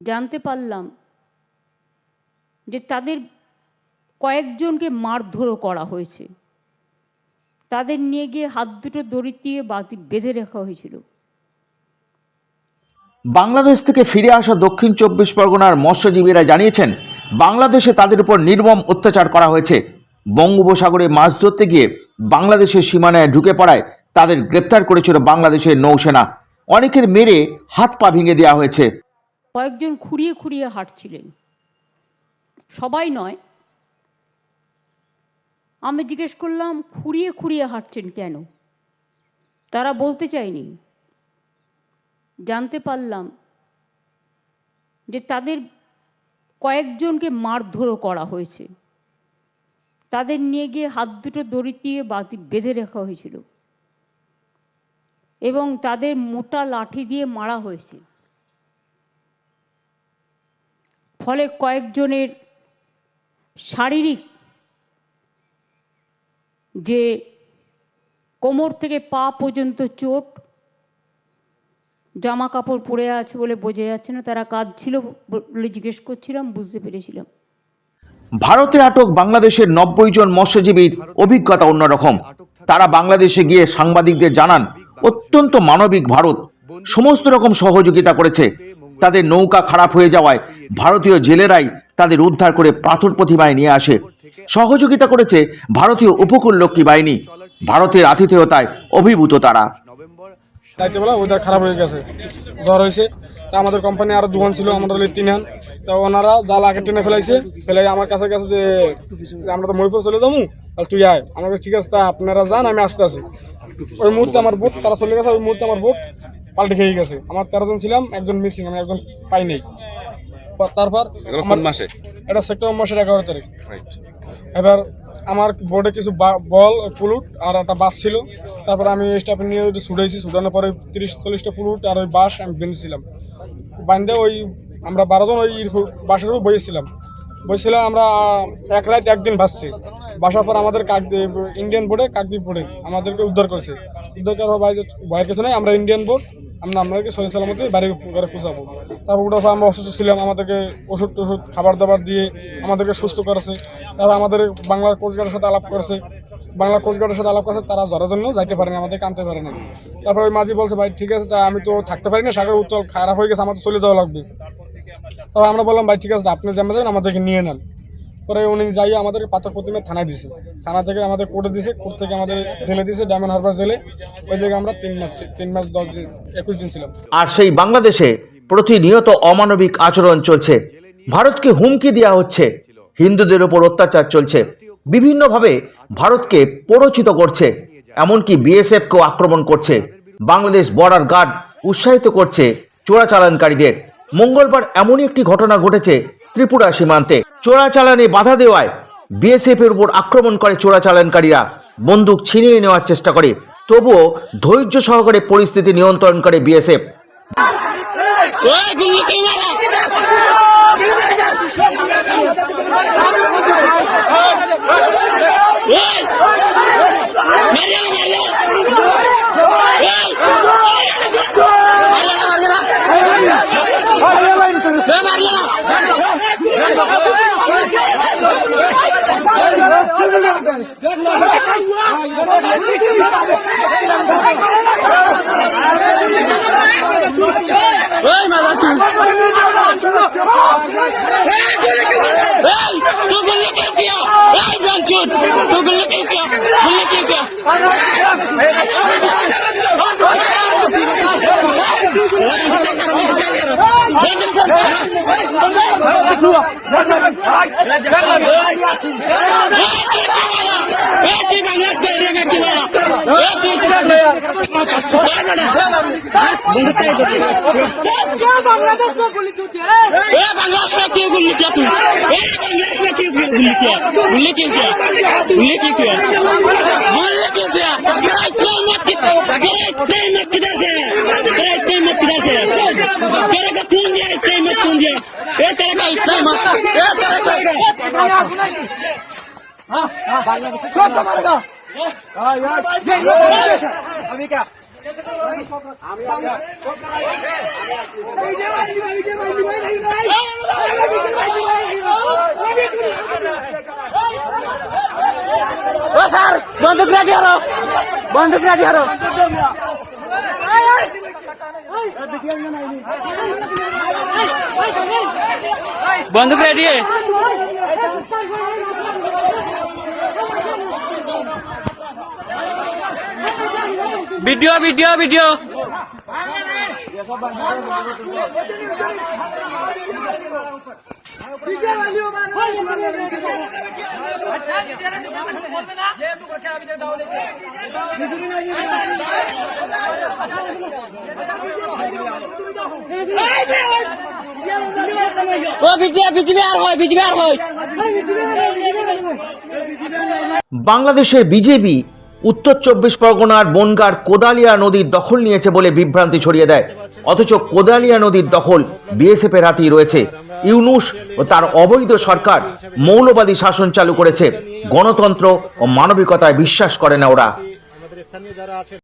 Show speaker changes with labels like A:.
A: জানতে পারলাম যে তাদের কয়েকজনকে মারধরও করা হয়েছে। তাদের নিয়ে গিয়ে হাত দুটো দড়ি দিয়ে বেঁধে রাখা হয়েছিল।
B: বাংলাদেশ থেকে ফিরে আসা দক্ষিণ চব্বিশ পরগনার মৎস্যজীবীরা জানিয়েছেন, বাংলাদেশে তাদের উপর নির্মম অত্যাচার করা হয়েছে। বঙ্গোপসাগরে মাছ ধরতে গিয়ে বাংলাদেশের সীমানায় ঢুকে পড়ায় তাদের গ্রেপ্তার করেছিল বাংলাদেশের নৌসেনা। অনেকের মেরে হাত পা ভেঙে দেওয়া হয়েছে।
A: কয়েকজন খুঁড়িয়ে খুঁড়িয়ে হাঁটছিলেন। সবাই নয়। আমি জিজ্ঞেস করলাম, খুঁড়িয়ে খুঁড়িয়ে হাঁটছেন কেন? তারা বলতে চায়নি। জানতে পারলাম যে তাদের কয়েকজনকে মারধরও করা হয়েছে। তাদের নিয়ে গিয়ে হাত দুটো দড়ি দিয়ে বেঁধে রাখা হয়েছিল এবং তাদের মোটা লাঠি দিয়ে মারা হয়েছে। ফলে কয়েকজনের শারীরিক যে কোমর থেকে পা পর্যন্ত চোট জামা কাপড় পরে আছে বলে বোঝা যাচ্ছে না, তারা কাজ ছিল বলে জিজ্ঞেস করছিলাম, বুঝতে পেরেছিলাম।
B: ভারতে আটক বাংলাদেশের নব্বই জন মৎস্যজীবীর অভিজ্ঞতা অন্যরকম। তারা বাংলাদেশে গিয়ে সাংবাদিকদের জানান, অত্যন্ত মানবিক ভারত। সমস্ত রকম সহযোগিতা করেছে। তাদের নৌকা খারাপ হয়ে যাওয়ায় ভারতীয় জেলেরাই তাদের উদ্ধার করে পাথর প্রতিমায় নিয়ে আসে। সহযোগিতা করেছে ভারতীয় উপকূল লক্ষ্মী বাহিনী। ভারতের আতিথেয়তায় অভিভূত তারা।
C: রাইতেবেলা ওয়েদার খারাপ হয়ে গেছে। জ্বর হয়েছে। তা আমাদের কোম্পানি আরও দোকান ছিল, আমাদের তিন হান তা ওনারা জাল আগে টেনে ফেলাইছে। ফেলাই আমার কাছে গেছে যে, আমরা তো মহিপুর চলে যাব। আর তুই আয়। আমার ঠিক আছে, তা আপনারা যান, আমি আসতে আছি। ওই মুহূর্তে আমার বুট তারা চলে গেছে, ওই মুহূর্তে আমার বুট পাল্টে খেয়ে গেছে। আমার তেরো জন ছিলাম একজন মিসিং আমি একজন পাই নাই তারপর
D: কোন মাসে?
C: এটা সেপ্টেম্বর মাসের এগারো তারিখ। এবার আমার বোর্ডে কিছু বল পুলুট আর একটা বাস ছিল। তারপর আমি স্টাফে নিয়ে ওই ছুটাইছি ছুটানোর পরে তিরিশ চল্লিশটা পুলুট আর ওই বাস আমি বেঁধেছিলাম। বান্ধে ওই আমরা বারোজন ওই বাসের উপর বসেছিলাম বসেছিলাম আমরা এক রাত একদিন ভাসছি। বাসার পর আমাদের কাকদ্বীপ ইন্ডিয়ান বোর্ডে কাকদ্বীপ বোর্ডে আমাদেরকে উদ্ধার করেছে। উদ্ধার করার ভাই ভয়ের কিছু নাই, আমরা ইন্ডিয়ান বোর্ড আমরা আপনাদেরকে সহি সালামতে বাড়ি ঘরে পৌঁছাবো। তারপর পর আমরা অসুস্থ ছিলাম, আমাদেরকে ওষুধ টষুধ, খাবার দাবার দিয়ে আমাদেরকে সুস্থ করেছে। তারা আমাদের বাংলার কোচগার্ডের সাথে আলাপ করেছে। বাংলা কোচগার্ডের সাথে আলাপ করেছে, তারা জ্বরের জন্য যাইতে পারেনি, আমাদেরকে আনতে পারে না তারপর ওই মাঝি বলছে, ভাই, ঠিক আছে, তা আমি তো থাকতে পারি না সাগর উত্তল খারাপ হয়ে গেছে আমাদের চলে যাওয়া লাগবে। তবে আমরা বললাম, ভাই, ঠিক আছে, আপনি যেমন যাবেন, আমাদেরকে নিয়ে নেন। পরে উনি যাই আমাদেরকে পাথর প্রতিমে থানায় দিছে। থানা থেকে আমাদের কোর্টে দিছে, কোর্ট থেকে আমাদের জেলে দিছে, ডায়মন্ড হারবার জেলে। ওই জায়গায় আমরা তিন মাস তিন মাস দশ দিন, একুশ দিন ছিলাম।
B: আর সেই বাংলাদেশে প্রতিনিয়ত অমানবিক আচরণ চলছে। ভারতকে হুমকি দেওয়া হচ্ছে। হিন্দুদের ওপর অত্যাচার চলছে। বিভিন্নভাবে ভারতকে প্ররোচিত করছে। এমনকি বিএসএফকেও আক্রমণ করছে। বাংলাদেশ বর্ডার গার্ড উৎসাহিত করছে চোরাচালানকারীদের। মঙ্গলবার এমনই একটি ঘটনা ঘটেছে ত্রিপুরা সীমান্তে চোরাচালানে বাধা দেওয়ায় বিএসএফ এর উপর আক্রমণ করে চোরাচালানকারীরা বন্দুক ছিনিয়ে নেওয়ার চেষ্টা করে। তবুও ধৈর্য সহকারে পরিস্থিতি নিয়ন্ত্রণ করে বিএসএফ।
E: এই মাদা তুই এই তো গুলি কে কিয়া এই জানচুত তো গুলি কে কিয়া গুলি কে কিয়া রাজা রাজা রাজা রাজা ए तू क्या बांग्लादेश में गुल्ली क्यों किया ए बांग्लादेश में क्यों गुल्ली किया तू बांग्लादेश में क्यों गुल्ली किया गुल्ली क्यों किया गुल्ली क्यों किया गुल्ली क्यों किया इतना मत किधर से तेरा इतना मत किधर से तेरे का खून दिया इतना मत खून दिया ए तेरे का इतना मत ए तेरे का ও স্যার বন্দুক রাখি আরও বন্দুক রাখি আরও বন্দুক রেডি ভিডিও ভিডিও ভিডিও। ও আর হয় আর হয়।
B: বাংলাদেশের বিজেপি উত্তর চব্বিশ পরগনার বনগার কোদালিয়া নদীর দখল নিয়েছে বলে বিভ্রান্তি ছড়িয়ে দেয়। অথচ কোদালিয়া নদীর দখল বিএসএফের হাতেই রয়েছে। ইউনুস ও তার অবৈধ সরকার মৌলবাদী শাসন চালু করেছে। গণতন্ত্র ও মানবিকতায় বিশ্বাস করে না ওরা।